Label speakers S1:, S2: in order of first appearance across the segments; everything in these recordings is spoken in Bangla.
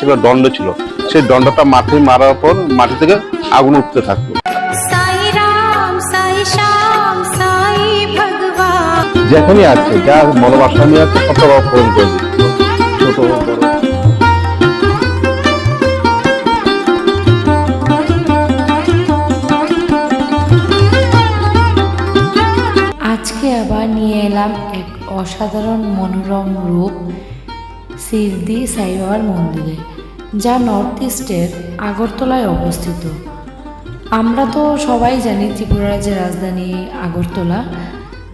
S1: ছিল দণ্ড ছিল। সেই দণ্ডটা মাঠে মারার পর মাটি থেকে আগুন উঠতে থাকতো যেখানে আছে যার মনোবাসনা নিয়ে আছে কত পূরণ
S2: আজকে আবার নিয়ে এলাম এক অসাধারণ মনোরম রূপ সিরদি সাইবাবার মন্দিরে। যা নর্থ ইস্টের আগরতলায় অবস্থিত। আমরা তো সবাই জানি ত্রিপুরা রাজ্যের রাজধানী আগরতলা।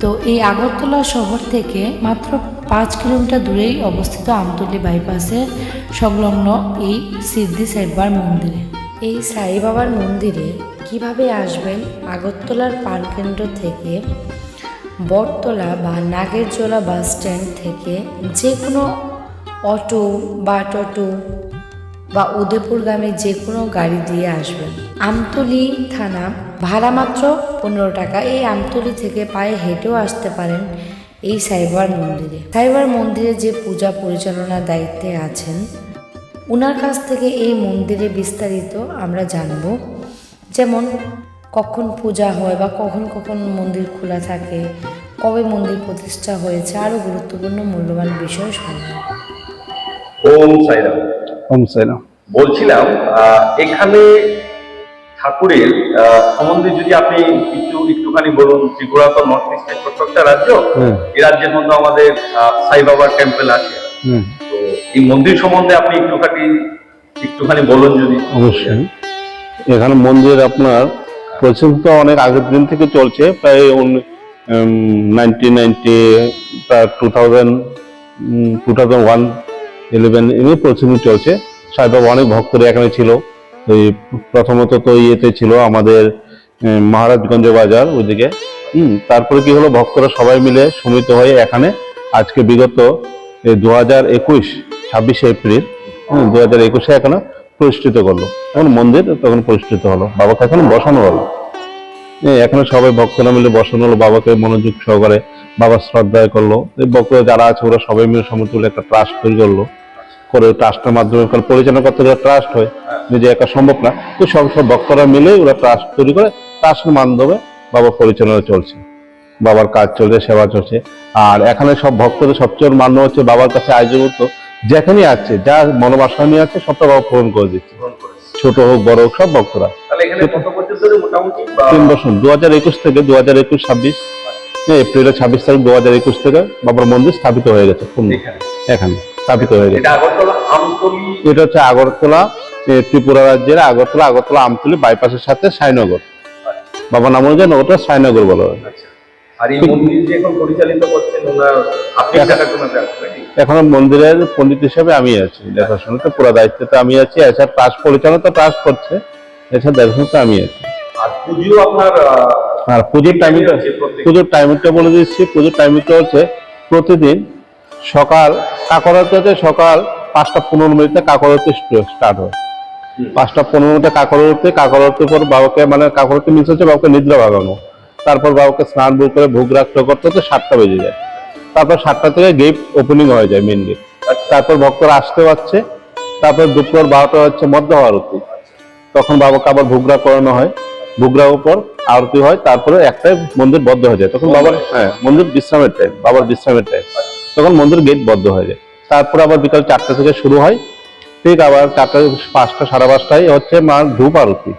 S2: তো এই আগরতলা শহর থেকে মাত্র পাঁচ কিলোমিটার দূরেই অবস্থিত আমতলি বাইপাসে সংলগ্ন এই সিদ্ধি সাইবার মন্দিরে। এই সাই বাবার মন্দিরে কীভাবে আসবেন আগরতলার প্রাণকেন্দ্র থেকে, বটতলা বা নাগেরজোলা বাস স্ট্যান্ড থেকে যে কোনো অটো বা টোটো বা উদয়পুরগামী যে কোনো গাড়ি দিয়ে আসবেন। আমতলি থানা, ভাড়া মাত্র পনেরো টাকা। এই আমতলি থেকে পায়ে হেঁটেও আসতে পারেন এই সাইবার মন্দিরে। সাইবার মন্দিরে যে পূজা পরিচালনার দায়িত্বে আছেন ওনার কাছ থেকে এই মন্দিরে বিস্তারিত আমরা জানব। যেমন, কখন পূজা হয় বা কখন কখন মন্দির খোলা থাকে, কবে মন্দির প্রতিষ্ঠা হয়েছে, আরও গুরুত্বপূর্ণ, মূল্যবান বিষয় শুনব
S3: ওম বলছিলাম এখানে ঠাকুরের সম্বন্ধে যদি আপনি কিছু একটুখানি বলুন ত্রিপুরা তো নর্থ ইস্টের ছোট্ট একটা রাজ্য
S1: হুম।
S3: এই রাজ্যের মধ্যে আমাদের সাই বাবার টেম্পল আছে। তো এই মন্দির সম্বন্ধে আপনি একটুখানি একটুখানি বলুন যদি।
S1: অবশ্যই। এখানে মন্দির আপনার প্রচলিত অনেক আগের দিন থেকে চলছে প্রায় nineteen ninety two thousand two thousand one eleven এমনি প্রচলিত চলছে। সাইবাবা অনেক ভক্তরা এখানে ছিল। এই প্রথমত তো ইয়েতে ছিল আমাদের মহারাজগঞ্জ বাজার ওইদিকে। হুম তারপরে কি হলো? ভক্তরা সবাই মিলে সমিত হয়ে এখানে আজকে বিগত দু হাজার একুশ, ছাব্বিশে এপ্রিল দু হাজার একুশে এখানে প্রতিষ্ঠিত করল। এখন মন্দির তখন প্রতিষ্ঠিত হলো। বাবাকে এখন বসানো হলো। এখানে সবাই ভক্তরা মিলে বসানো হলো। বাবাকে মনোযোগ সহকারে বাবা শ্রদ্ধায় করল। এই যারা আছে ওরা সবাই মিলে সমতুল্য একটা ট্রাস্ট তৈরি করল। করে ট্রাস্টের মাধ্যমে কারণ পরিচালনা করতে গেলে ট্রাস্ট হয় নিজে একা সম্ভব না। তো সব সব ভক্তরা মিলে ওরা ট্রাস্ট তৈরি করে ট্রাস্টের মাধ্যমে বাবা পরিচালনা চলছে। বাবার কাজ চলছে সেবা চলছে। আর এখানে সব ভক্তদের সবচেয়ে মান্য হচ্ছে বাবার কাছে আয়োজন যেখানেই আছে যা মনোবাসনা নিয়ে আছে সবটা বাবা পূরণ করে দিচ্ছে। ছোট হোক বড় হোক সব ভক্তরা। তিন বছর দু হাজার একুশ থেকে দু হাজার একুশ ছাব্বিশ। এপ্রিলের ছাব্বিশ তারিখ দু হাজার একুশ থেকে বাবার মন্দির স্থাপিত হয়ে গেছে
S3: এখানে।
S1: স্থাপিত হয়ে গেছে।
S3: এটা
S1: হচ্ছে আগরতলা ত্রিপুরা রাজ্যের আগরতলা আগরতলা আমতলি বাইপাসের সাথে সাইনগর। বাবা নাম অনুযায়ী ওটা সাইনগর বলা হয়।
S3: আচ্ছা। এখন
S1: মন্দিরের পণ্ডিত হিসেবে আমি আছি দেখাশোনাতে পুরো দায়িত্বতে আমি আছি এছাড়া ট্রাস্ট পরিচালনা তো ট্রাস্ট করছে এছাড়া দেখাশোনা তো আমি আছি।
S3: আর পুজো আপনার
S1: আর পুজোর টাইমিংটা
S3: হচ্ছে
S1: পুজোর টাইমিংটা বলে দিচ্ছি পুজোর টাইমিংটা হচ্ছে প্রতিদিন সকাল কাকরাতে সকাল পাঁচটা পনেরো মিনিটে কাকরাতে স্টার্ট হয়। পাঁচটা পনেরো মিনিটে কাকরাতে কাকরাতের পর বাবাকে মানে কাকরাতে মিস হচ্ছে বাবাকে নিদ্রা ভাগানো তারপর বাবাকে স্নান বুক করে ভোগ রাখতে করতে করতে সাতটা বেজে যায়। তারপর সাতটা থেকে গেট ওপেনিং হয়ে যায় মেন গেট তারপর ভক্তরা আসতে পারছে তারপর দুপুর বারোটা হচ্ছে মধ্য আরতি। তখন বাবাকে আবার ভোগরা করানো হয়। ভোগরার উপর আরতি হয় তারপরে একটাই মন্দির বদ্ধ হয়ে যায়। তখন বাবার হ্যাঁ মন্দির বিশ্রামের টাইম বাবার বিশ্রামের টাইম তখন মন্দির গেট বদ্ধ হয়ে যায়। তারপরে আবার বিকাল চারটা থেকে শুরু হয়। ঠিক আবার চারটা পাঁচটা সাড়ে পাঁচটায় হচ্ছে মা ধূপ আরতি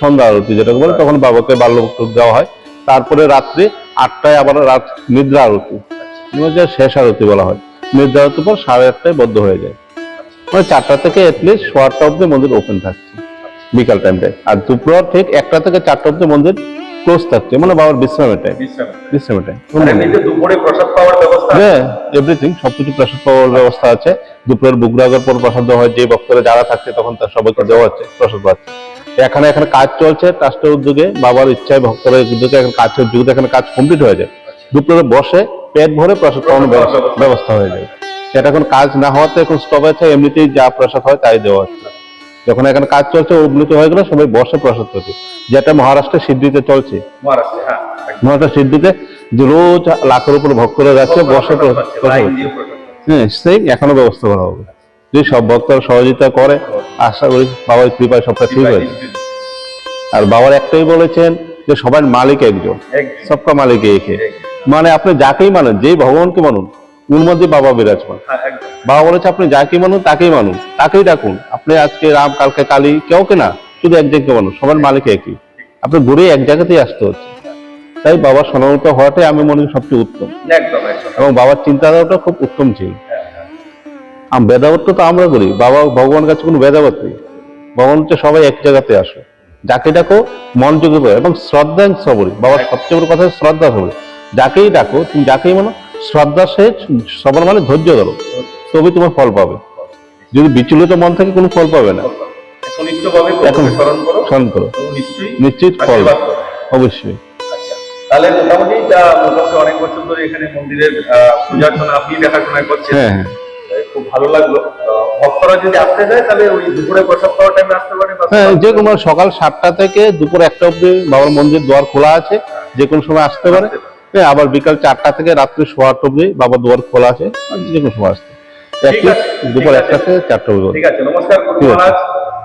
S1: সন্ধ্যা আরতি যেটাকে বলে তখন বাবাকে বাল্যভোগ দেওয়া হয়। তারপরে রাত্রি আটটায় আবার রাত নিদ্রা আরতি শেষ আরতি বলা হয়। নিদ্রা আরতির পর সাড়ে আটটায় বদ্ধ হয়ে যায়। মানে চারটা থেকে এটলিস্ট সোয়ারটা অব্দি মন্দির ওপেন থাকছে। বিকাল টাইমটায় আর দুপুর ঠিক একটা থেকে চারটা অব্দি মন্দির ক্লোজ থাকছে মানে বাবার বিশ্রামের টাইম বিশ্রামের টাইম
S3: দুপুরে প্রসাদ পাওয়ার ব্যবস্থা
S1: হ্যাঁ এভরিথিং সবকিছু প্রসাদ পাওয়ার ব্যবস্থা আছে। দুপুরের বুকরাগের পর প্রসাদ দেওয়া হয় যে ভক্তরা যারা থাকছে তখন তার সবাইকে দেওয়া হচ্ছে প্রসাদ পাচ্ছে এখানে এখানে কাজ চলছে ট্রাস্টের উদ্যোগে বাবার ইচ্ছায় ভক্তরা উদ্যোগে এখন কাজ উদ্যোগে এখানে কাজ কমপ্লিট হয়ে যায়। দুপুরে বসে পেট ভরে প্রসাদ পাওয়ানোর ব্যবস্থা- ব্যবস্থা। হয়ে যায়। সেটা এখন কাজ না হওয়াতে এখন স্টপ আছে এমনিতেই যা প্রসাদ হয় তাই দেওয়া হচ্ছে। যখন এখানে কাজ চলছে উন্নতি হয়ে গেলে সবাই বসে প্রসাদ পাচ্ছে যেটা মহারাষ্ট্রের সিদ্ধিতে চলছে।
S3: মহারাষ্ট্রে হ্যাঁ।
S1: মহারাষ্ট্রের সিদ্ধিতে যে রোজ লাখের উপর ভক্তরা যাচ্ছে বসে প্রসাদ। হ্যাঁ সেই এখনও ব্যবস্থা করা হবে। যদি সব ভক্তরা সহযোগিতা করে আশা করি বাবার কৃপায় সবটা ঠিক হয়ে আর বাবার একটাই বলেছেন যে সবার মালিক একজন। সবকা মালিক একে। মানে আপনি যাকেই মানেন যেই ভগবানকে মানুন ওর মধ্যে বাবা বিরাজমান।
S3: হ্যাঁ।
S1: বাবা বলেছে আপনি যাকে মানুন তাকেই মানুন। তাকেই ডাকুন। আপনি আজকে রাম কালকে কালী কেউ কে না শুধু একজনকে মানুন সবার মালিক একই। আপনি ঘুরে এক জায়গাতেই আসতে হচ্ছে। তাই বাবার সনাতন হওয়াটাই আমি মনে করি সবচেয়ে উত্তম। এবং বাবার চিন্তাধারাটা খুব উত্তম ছিল। আম বেদাবত তো আমরা করি। বাবা ভগবানের কাছে কোনো বেদাবত নেই। ভগবান হচ্ছে সবাই এক জায়গাতে আসে। যাকে ডাকো মনোযোগ করে এবং শ্রদ্ধা সবরী বাবার সবচেয়ে বড় কথা শ্রদ্ধা সবরী যাকেই ডাকো তুমি যাকেই মানো শ্রদ্ধা সে সবার মানে ধৈর্য ধরো। তবে তোমার ফল পাবে। যদি বিচলিত মন থাকে কোনো ফল পাবে না। এখন
S3: স্মরণ করো।
S1: নিশ্চিত ফল। অবশ্যই।
S3: আচ্ছা তাহলে মোটামুটি মোটামুটি অনেক বছর ধরে এখানে মন্দিরের পূজার্চনা আপনি দেখাশোনা করছেন।
S1: হ্যাঁ হ্যাঁ।
S3: খুব ভালো লাগল। ভক্তরা যদি আসতে চায় তাহলে ওই দুপুরে প্রসাদ খাওয়ার টাইমে আসতে পারে
S1: হ্যাঁ যে কোনো সকাল সাতটা থেকে দুপুর একটা অব্দি বাবার মন্দির দ্বার খোলা আছে। যে কোনো সময় আসতে পারে। হ্যাঁ আবার বিকাল চারটা থেকে রাত্রি সোয়া আটটা অব্দি বাবার দুয়ার খোলা আছে। যে কোনো সময় আসতে দুপুর
S3: ঠিক
S1: একটা
S3: আছে।
S1: থেকে চারটা অব্দি
S3: ঠিক আছে নমস্কার গুরু মহারাজ।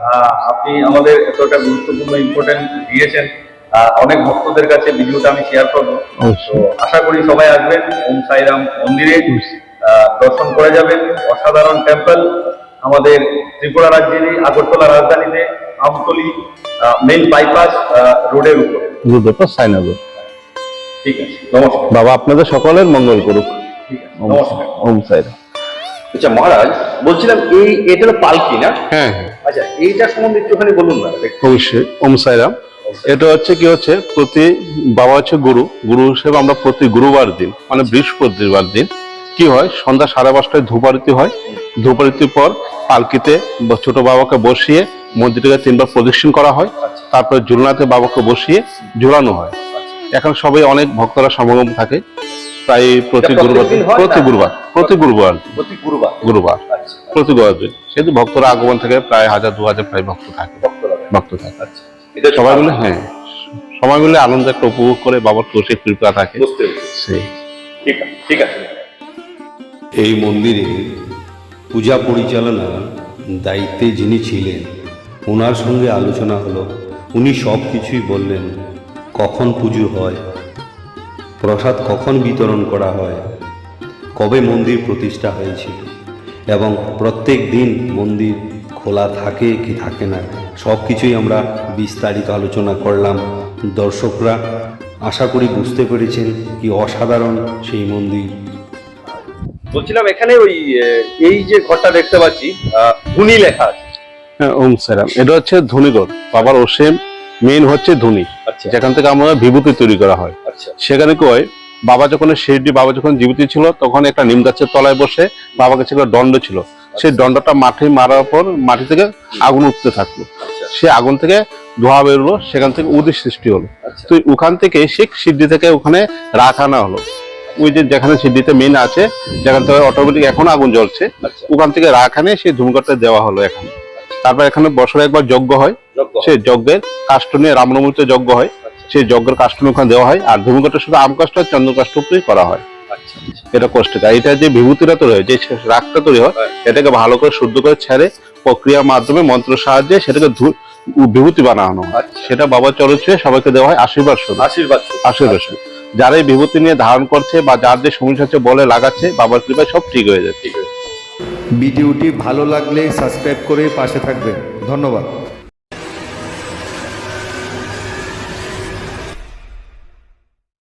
S3: আহ, আপনি আমাদের এতটা গুরুত্বপূর্ণ ইম্পর্টেন্ট দিয়েছেন। আহ, অনেক ভক্তদের কাছে ভিডিওটা আমি শেয়ার করব। আশা করি সবাই আসবেন ওম সাইরাম মন্দিরে। দর্শন করে যাবেন। অসাধারণ টেম্পল আমাদের ত্রিপুরা রাজ্যেরই আগরতলা রাজধানীতে আমতলি মেইন বাইপাস রোডের উপর।
S1: দুটো সাইনাগর।
S3: ঠিক আছে নমস্কার।
S1: বাবা আপনাদের সকলের মঙ্গল করুক।
S3: ঠিক আছে নমস্কার।
S1: ওম সাইরা
S3: আচ্ছা মহারাজ বলছিলাম এই এটা হলো পালকি না?
S1: হ্যাঁ।
S3: আচ্ছা এইটা সম্বন্ধে একটুখানি বলুন না
S1: অবশ্যই ওম সাইরাম। এটা হচ্ছে কি হচ্ছে প্রতি বাবা হচ্ছে গুরু। গুরু হিসেবে আমরা প্রতি গুরুবার দিন মানে বৃহস্পতিবার দিন কি হয় সন্ধ্যা সাড়ে পাঁচটায় ধূপারতি হয়। ধূপারতির পর পালকিতে ছোট বাবাকে বসিয়ে মন্দিরটাকে তিনবার প্রদক্ষিণ করা হয়। তারপরে ঝুলনাতে বাবাকে বসিয়ে ঝুলানো হয়। এখন সবাই অনেক ভক্তরা সমাগম থাকে। প্রায় প্রতি গুরুবার প্রতি গুরুবার প্রতি গুরুবার।
S3: প্রতি গুরুবার।
S1: গুরুবার।
S3: আচ্ছা।
S1: প্রতি গুরুবার দিন। সেহেতু ভক্তরা আগমন থেকে প্রায় হাজার দু হাজার প্রায় ভক্ত থাকে। ভক্ত থাকে।
S3: আচ্ছা।
S1: সবাই মিলে হ্যাঁ। সবাই মিলে আনন্দ একটা উপভোগ করে বাবার খুশি কৃপা থাকে। সেই।
S3: ঠিক আছে ঠিক আছে।
S4: এই মন্দিরে পূজা পরিচালনার দায়িত্বে যিনি ছিলেন ওনার সঙ্গে আলোচনা হলো। উনি সব কিছুই বললেন কখন পুজো হয় প্রসাদ কখন বিতরণ করা হয়? কবে মন্দির প্রতিষ্ঠা হয়েছিল? এবং প্রত্যেক দিন মন্দির খোলা থাকে কি থাকে না সব কিছুই আমরা বিস্তারিত আলোচনা করলাম। দর্শকরা আশা করি বুঝতে পেরেছেন কি অসাধারণ সেই মন্দির।
S3: বলছিলাম এখানে ওই আহ, এই যে ঘরটা দেখতে পাচ্ছি আহ, ধুনি লেখা আছে।
S1: হ্যাঁ, ওম সারাম। এটা হচ্ছে ধুনিগড় বাবার ওসেম মেইন হচ্ছে ধুনি।
S3: আচ্ছা।
S1: যেখান থেকে আমরা বিভূতি তৈরি করা হয়। সেখানে কি হয়? বাবা যখন শিরডি বাবা যখন জীবিত ছিল তখন একটা নিম গাছের তলায় বসে বাবার কাছে একটা দণ্ড ছিল। সেই দণ্ডটা মাঠে মারার পর মাটি থেকে আগুন উঠতে থাকল।
S3: আচ্ছা।
S1: সে আগুন থেকে ধোঁয়া বেরোলো সেখান থেকে উদির সৃষ্টি হলো।
S3: আচ্ছা।
S1: তো ওখান থেকে শিখ সিদ্ধি থেকে ওখানে রাখ আনা হলো। ওই যে যেখানে সিদ্ধিতে মেন আছে যেখান থেকে অটোমেটিক এখন আগুন জ্বলছে
S3: আচ্ছা।
S1: ওখান থেকে রাখ আনে সেই ধূমঘটটা দেওয়া হলো এখানে। তারপর এখানে বছরে একবার যজ্ঞ হয়। সেই যজ্ঞের কাষ্ট নিয়ে রামনবমীতে যজ্ঞ হয়।
S3: আচ্ছা
S1: সেই যজ্ঞের কাষ্ট ওখানে দেওয়া হয় আর ধূমঘটটা শুধু আম কাষ্ট আর চন্দ্র কাষ্ট উপরেই করা হয়
S3: আচ্ছা
S1: এটা কষ্টটা এটা যে বিভূতিটা তৈরি হয় যে রাগটা তৈরি হয়। এটাকে ভালো করে শুদ্ধ করে ছেড়ে প্রক্রিয়ার মাধ্যমে মন্ত্র সাহায্যে সেটাকে বিভূতি বানানো হয়
S3: আচ্ছা।
S1: সেটা বাবা চরিত্রে সবাইকে দেওয়া হয় আশীর্বাদ স্বরূপ
S3: আশীর্বাদ।
S1: আশীর্বাদ স্বরূপ। যারা এই বিভূতি নিয়ে ধারণ করছে বা যার যে সমস্যা হচ্ছে বলে লাগাচ্ছে বাবার কৃপায় সব ঠিক হয়ে যাচ্ছে
S5: ভিডিওটি ভালো লাগলে সাবস্ক্রাইব করে পাশে থাকবেন ধন্যবাদ